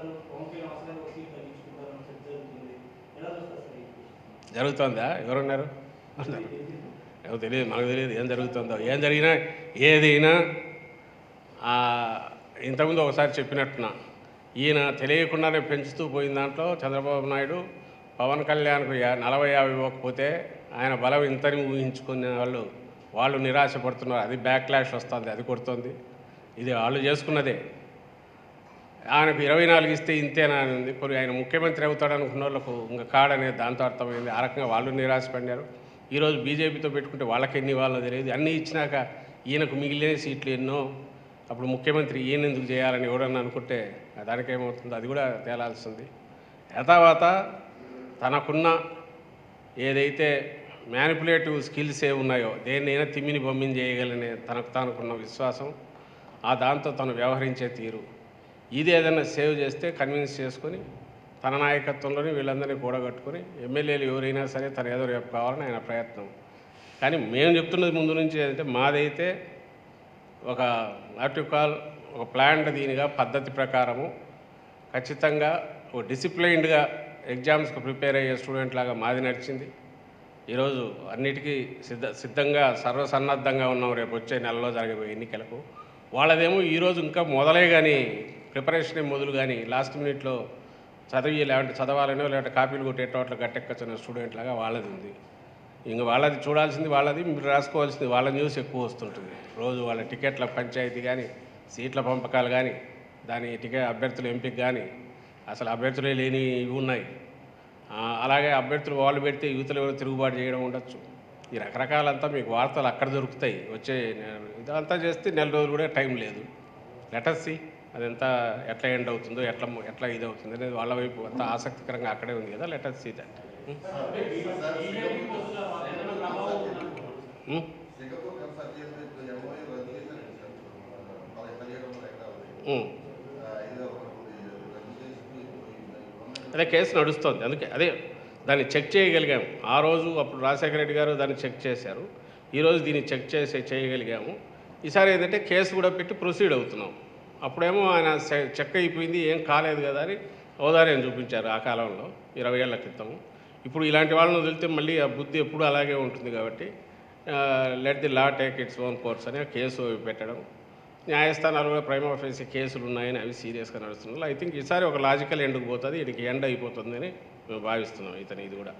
అంటారు పవన్ కళ్యాణ్ అని చర్చ జరుగుతుంది. ఎలా చూస్తారు సార్ ఈ జరుగుతుందా? ఎవరున్నారు? ఏమో తెలియదు మనకు తెలియదు ఏం జరుగుతుందో. ఏం జరిగినా ఏదైనా ఇంతకుముందు ఒకసారి చెప్పినట్టున్నా ఈయన తెలియకుండానే పెంచుతూ పోయిన దాంట్లో చంద్రబాబు నాయుడు పవన్ కళ్యాణ్కు నలభై యాభై ఇవ్వకపోతే ఆయన బలం ఇంతని ఊహించుకునే వాళ్ళు వాళ్ళు నిరాశపడుతున్నారు. అది బ్యాక్ క్లాష్ వస్తుంది అది కొడుతుంది. ఇది వాళ్ళు చేసుకున్నదే. ఆయనకు ఇరవై నాలుగు ఇస్తే ఇంతేనా అని ఉంది. కొన్ని ఆయన ముఖ్యమంత్రి అవుతాడు అనుకున్న వాళ్ళకు ఇంకా కాడనే దాంతో అర్థమైంది. ఆ రకంగా వాళ్ళు నిరాశపడినారు. ఈరోజు బీజేపీతో పెట్టుకుంటే వాళ్ళకి ఎన్ని వాళ్ళో తెలియదు. అన్నీ ఇచ్చినాక ఈయనకు మిగిలిన సీట్లు ఎన్నో అప్పుడు ముఖ్యమంత్రి ఈయన ఎందుకు చేయాలని ఎవడన్నా అనుకుంటే దానికేమవుతుందో అది కూడా తేలాల్సింది. తర్వాత తనకున్న ఏదైతే మ్యానిపులేటివ్ స్కిల్స్ ఏ ఉన్నాయో దేన్నైనా తిమ్మిని బొమ్మిని చేయగలనే తనకు తానుకున్న విశ్వాసం ఆ దాంతో తను వ్యవహరించే తీరు. ఇది ఏదైనా సేవ్ చేస్తే కన్విన్స్ చేసుకొని తన నాయకత్వంలోని వీళ్ళందరినీ కూడగట్టుకొని ఎమ్మెల్యేలు ఎవరైనా సరే తన ఏదో రేపు కావాలని ఆయన ప్రయత్నం. కానీ మేము చెప్తున్నది ముందు నుంచి ఏంటంటే మాదైతే ఒక ఆర్టికల్ ఒక ప్లాంట్ దీనిగా పద్ధతి ప్రకారము ఖచ్చితంగా ఒక డిసిప్లైన్డ్గా ఎగ్జామ్స్కి ప్రిపేర్ అయ్యే స్టూడెంట్ లాగా మాది నడిచింది. ఈరోజు అన్నిటికీ సిద్ధ సిద్ధంగా సర్వసన్నద్ధంగా ఉన్నాం. రేపు వచ్చే నెలలో జరిగే ఎన్నికలకు. వాళ్ళదేమో ఈరోజు ఇంకా మొదలే కానీ ప్రిపరేషన్ మొదలు కానీ లాస్ట్ మినిట్లో చదివి లేవంటే చదవాలనో లేదంటే కాపీలు కొట్టేటో అట్లా గట్టెక్కచ్చిన స్టూడెంట్ లాగా వాళ్ళది ఉంది ఇంక వాళ్ళది చూడాల్సింది వాళ్ళది మీరు రాసుకోవాల్సింది వాళ్ళ న్యూస్ ఎక్కువ వస్తుంటుంది. రోజు వాళ్ళ టికెట్ల పంచాయతీ కానీ సీట్ల పంపకాలు కానీ దాని టికెట్ అభ్యర్థుల ఎంపిక కానీ అసలు అభ్యర్థులే లేని ఇవి ఉన్నాయి. అలాగే అభ్యర్థులు వాళ్ళు పెడితే యూత్లు ఎవరు తిరుగుబాటు చేయడం ఉండొచ్చు. ఈ రకరకాలంతా మీకు వార్తలు అక్కడ దొరుకుతాయి. వచ్చే ఇదంతా చేస్తే నెల రోజులు కూడా టైం లేదు. లెటర్సీ అదంతా ఎట్లా ఎండ్ అవుతుందో ఎట్లా ఎట్లా ఇది అవుతుంది అనేది వాళ్ళ వైపు అంతా ఆసక్తికరంగా అక్కడే ఉంది కదా let us see that hmm? hmm? hmm. అదే కేసు నడుస్తుంది అందుకే అదే దాన్ని చెక్ చేయగలిగాము. ఆ రోజు అప్పుడు రాజశేఖర రెడ్డి గారు దాన్ని చెక్ చేశారు. ఈరోజు దీన్ని చెక్ చేసి చేయగలిగాము. ఈసారి ఏంటంటే కేసు కూడా పెట్టి ప్రొసీడ్ అవుతున్నాం. అప్పుడేమో ఆయన చెక్క అయిపోయింది ఏం కాలేదు కదా అని ఔదార్యం చూపించారు ఆ కాలంలో ఇరవై ఏళ్ళ క్రితం. ఇప్పుడు ఇలాంటి వాళ్ళని వదిలితే మళ్ళీ ఆ బుద్ధి ఎప్పుడు అలాగే ఉంటుంది కాబట్టి let the law take its own course అని ఆ కేసు పెట్టడం. న్యాయస్థానాలు కూడా ప్రైమ్ ఆఫీస్ కేసులు ఉన్నాయని అవి సీరియస్గా నడుస్తున్నాయి. ఐ థింక్ ఈసారి ఒక లాజికల్ ఎండ్కి పోతుంది వీటికి ఎండ్ అయిపోతుందని మేము భావిస్తున్నాం ఇతను ఇది కూడా.